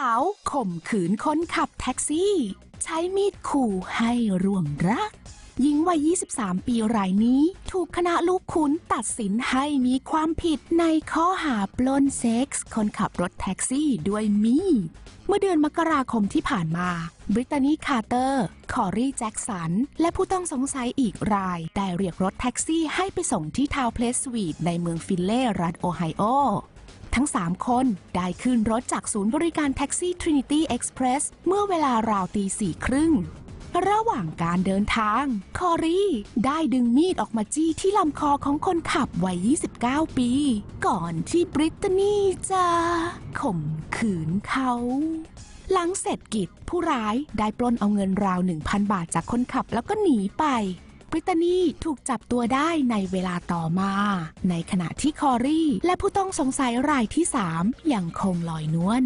าวข่มขืนคนขับแท็กซี่ ใช้มีดขู่ให้ร่วมรักหญิงวัย 23 ปีรายนี้ ถูกคณะลูกขุนตัดสินให้มีความผิดในข้อหาปล้นเซ็กส์คนขับรถแท็กซี่ด้วยมีด เมื่อเดือนมกราคมที่ผ่านมา บริตานีคาร์เตอร์ คอรีแจ็กสัน และผู้ต้องสงสัยอีกราย ได้เรียกรถแท็กซี่ให้ไปส่งที่ทาวเพลสสวีทในเมืองฟินเล่รัฐโอไฮโอ ทั้ง 3 คนได้ขึ้นรถจากศูนย์บริการแท็กซี่ Trinity Express เมื่อเวลาราวตีสี่ครึ่ง ระหว่างการเดินทาง คอรีได้ดึงมีดออกมาจี้ที่ลำคอของคนขับวัย 29 ปี ก่อนที่บริตตานีจะข่มขืนเขาหลังเสร็จกิจผู้ร้ายได้ปล้นเอาเงินราว 1,000 บาทจากคนขับแล้วก็หนีไป บริตานีถูกจับตัวได้ในเวลาต่อมา ในขณะที่คอรีและผู้ต้องสงสัยรายที่ 3 ยังคงลอยนวล